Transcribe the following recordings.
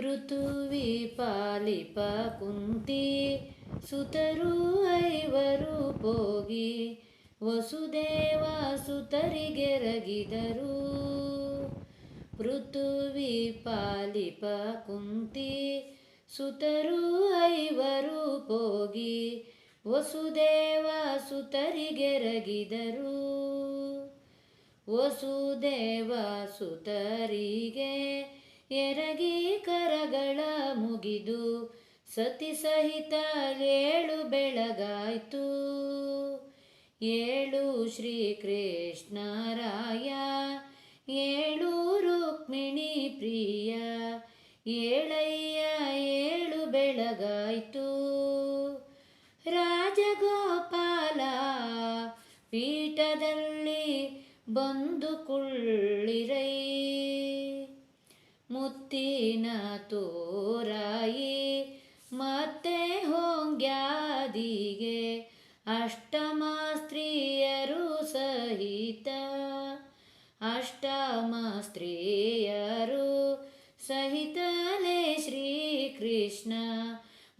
ಪೃಥುವಿ ಕುಂತಿ, ಸುತರು ಐವರು ಪೋಗಿ, ವಸುದೇವ ಸುತರಿಗೆರಗಿದರು ಪೃಥುವಿ ಕುಂತಿ, ಸುತರು ಐವರು ಪೋಗಿ, ವಸುದೇವ ಸುತರಿಗೆರಗಿದರು ವಸುದೇವ ಸುತರಿಗೆ ಎರಗಿ ಕರಗಳ ಮುಗಿದು ಸತಿ ಸಹಿತ ಏಳು ಬೆಳಗಾಯ್ತು. ಏಳು ಶ್ರೀ ಕೃಷ್ಣರಾಯ ಏಳು ರುಕ್ಮಿಣಿ ಪ್ರಿಯ, ಏಳಯ್ಯ ಏಳು ಬೆಳಗಾಯ್ತು. ರಾಜಗೋಪಾಲ ಪೀಠದಲ್ಲಿ ಬಂದು ಕುಳ್ಳಿರೈ ತೋರಾಯಿ ಮತ್ತೆ ಹೊಂಗ್ಯಾದಿಗೆ ಅಷ್ಟಮ ಸ್ತ್ರೀಯರು ಸಹಿತ. ಅಷ್ಟಮ ಸ್ತ್ರೀಯರು ಸಹಿತಲೇ ಶ್ರೀಕೃಷ್ಣ,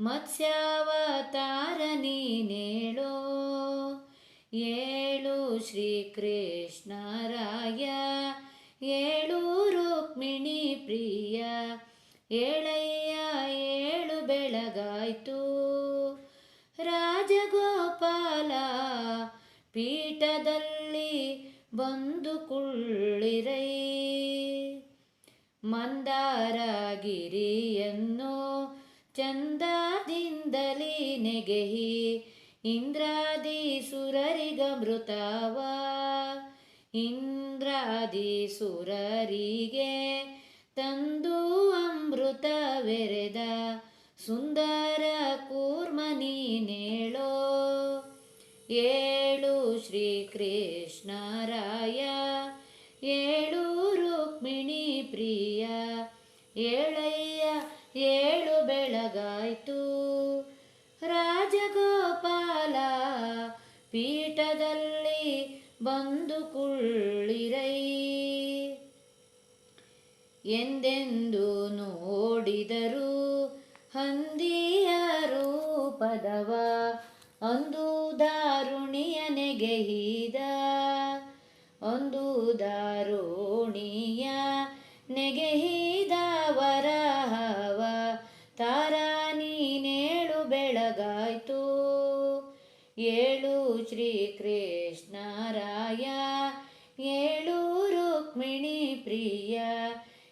ಮತ್ಸ್ಯಾವತಾರ ನೀನೇಳೋ? ಏಳು ಶ್ರೀಕೃಷ್ಣರಾಯ, ಏಳು ಏಳಯ್ಯ, ಏಳು ಬೆಳಗಾಯ್ತು. ರಾಜಗೋಪಾಲ ಪೀಠದಲ್ಲಿ ಬಂದು ಕುಳ್ಳಿರೈ. ಮಂದಾರಗಿರಿಯನ್ನು ಚಂದದಿಂದಲೇ ನೆಗೆಹಿ ಇಂದ್ರಾದಿ ಸುರರಿಗಮೃತವ ಇಂದ್ರಾದಿ ಸುರರಿಗೆ ತಂದು ಅಮೃತವೆರೆದ ಸುಂದರ ಕೂರ್ಮನೀನೇಳೋ ಏಳು ಶ್ರೀಕೃಷ್ಣರಾಯ ಏಳು ರುಕ್ಮಿಣಿ ಪ್ರಿಯ, ಏಳಯ್ಯ ಏಳು ಬೆಳಗಾಯ್ತು. ರಾಜಗೋಪಾಲ ಪೀಠದಲ್ಲಿ ಬಂದು ಕುಳ್ಳಿರೈ. ಎಂದೆಂದು ಹಂದಿಯ ರೂಪದವ ಒಂದು ದಾರುಣಿಯ ನೆಗೆಹಿದ ಒಂದು ದಾರುಣಿಯ ನೆಗೆಹಿದ ವರಹವ, ತಾರ ನೀನೇಳು ಬೆಳಗಾಯ್ತು. ಏಳು ಶ್ರೀಕೃಷ್ಣರಾಯ, ಏಳು ರುಕ್ಮಿಣಿ ಪ್ರಿಯ,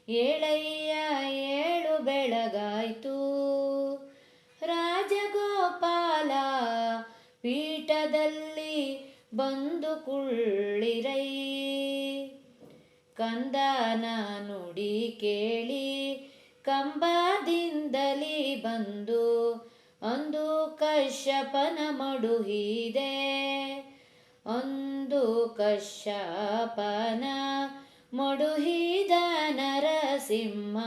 ಏಳಯ್ಯ ಏಳು ಬೆಳಗಾಯ್ತು. ಬಂದು ಕುಳ್ಳಿರೈ. ಕಂದನ ನುಡಿ ಕೇಳಿ ಕಂಬದಿಂದಲಿ ಬಂದು ಒಂದು ಕಶ್ಯಪನ ಮಡುಹಿದೆ. ಒಂದು ಕಶ್ಯಪನ ಮಡುಹಿದ ನರಸಿಂಹ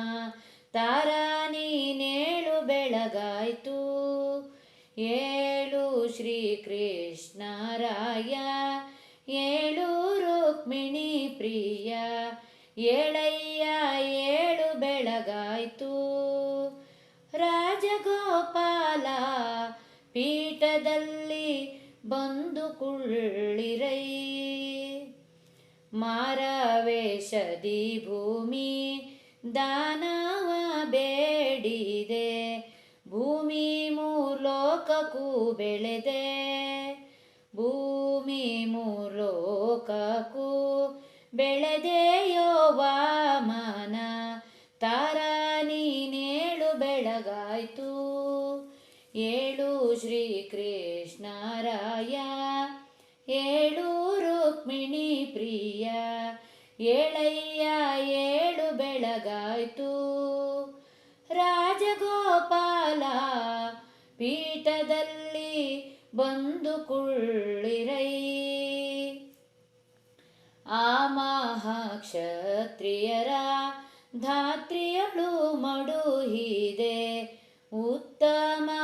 ತಾರ ನೀನೇಳು ಬೆಳಗಾಯ್ತು. ಏಳು ಶ್ರೀಕೃಷ್ಣರಾಯ. ಏಳು ರುಕ್ಮಿಣಿ ಪ್ರಿಯ ಏಳಯ್ಯ ಏಳು ಬೆಳಗಾಯ್ತು. ರಾಜಗೋಪಾಲ ಪೀಠದಲ್ಲಿ ಬಂದು ಕುಳ್ಳಿರೈ. ಮಾರವೇಶದಿ ಭೂಮಿ ದಾನವ ಬೇಡಿದೆ. ಭೂಮಿ ಮೂಲೋಕಕ್ಕೂ ಬೆಳೆದೆ. ಭೂಮಿ ಮೂಲೋಕಕ್ಕೂ ಬೆಳೆದೆಯೋ ವಾಮನ ತಾರ ನೀನೇಳು ಬೆಳಗಾಯ್ತು. ಏಳು ಶ್ರೀ ಕೃಷ್ಣರಾಯ ಏಳು ರುಕ್ಮಿಣಿ ಪ್ರಿಯ. ಏಳಯ್ಯ ಏಳು ಬೆಳಗಾಯ್ತು. ರಾಜಗೋಪಾಲ ಪೀಠದಲ್ಲಿ ಬಂದು ಕುಳ್ಳಿರೈ ಆ ಮಹಾಕ್ಷತ್ರಿಯರ ಧಾತ್ರಿಯಳು ಮಡುಹಿದೆ. ಉತ್ತಮನಾಗಿ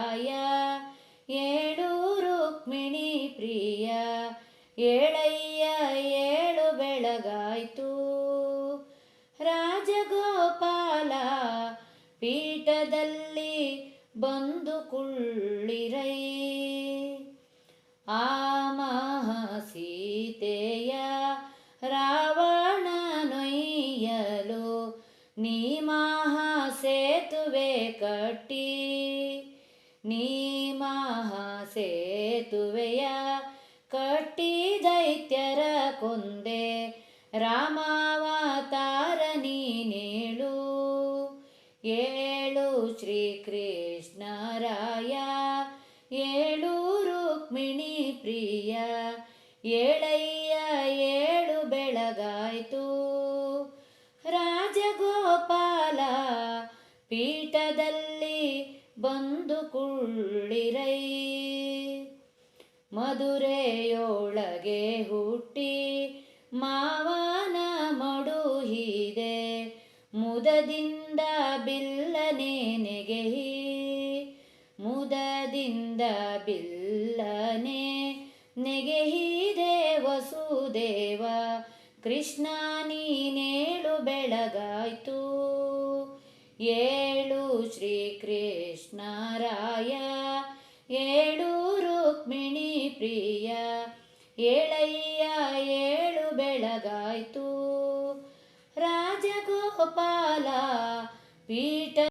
ಶ್ರೀಕೃಷ್ಣರಾಯ ಏಳು ರುಕ್ಮಿಣಿ ಪ್ರಿಯ, ಏಳಯ್ಯ, ಏಳು ಬೆಳಗಾಯಿತು. ರಾಜಗೋಪಾಲ, ಪೀಠದಲ್ಲಿ ಬಂದು ಕುಳ್ಳಿರೈ. ಆ ಸೀತೆಯ ರಾವಣನೊಯ್ಯಲು ನೀ ಮಹಾ ಸೇತುವೆ ಕಟ್ಟಿ. ನೀ ಮಹಾಸೇತುವೆಯ ಕಟ್ಟಿ ದೈತ್ಯರ ಕೊಂದೆ, ರಾಮಾವತಾರ ನೀನೇಳು ಏಳು ಶ್ರೀಕೃಷ್ಣರಾಯ, ಏಳು ರುಕ್ಮಿಣಿ ಪ್ರಿಯ ಏಳಯ್ಯ ಏಳು ಬೆಳಗಾಯಿತು. ರಾಜಗೋಪಾಲ ಪೀಠದಲ್ಲಿ ಬಂದು ಕುಳ್ಳಿರೈ. ಮಧುರೆಯೊಳಗೆ ಹುಟ್ಟಿ ಮಾವನ ಮಡುಹಿದೆ ಮುದದಿಂದ ಬಿಲ್ಲನೆ ನೆಗೆಹಿ. ಮುದದಿಂದ ಬಿಲ್ಲನೆ ನೆಗೆಹಿದೆ ವಸುದೇವ. ಕೃಷ್ಣ ನೀನೇಳು ಬೆಳಗಾಯ್ತು. ಏಳು ಶ್ರೀಕೃಷ್ಣರಾಯ ಏಳು ರುಕ್ಮಿಣಿ ಪ್ರಿಯ. ಏಳಯ್ಯ ಏಳು ಬೆಳಗಾಯ್ತು. ರಾಜಗೋಪಾಲ ಪೀಠ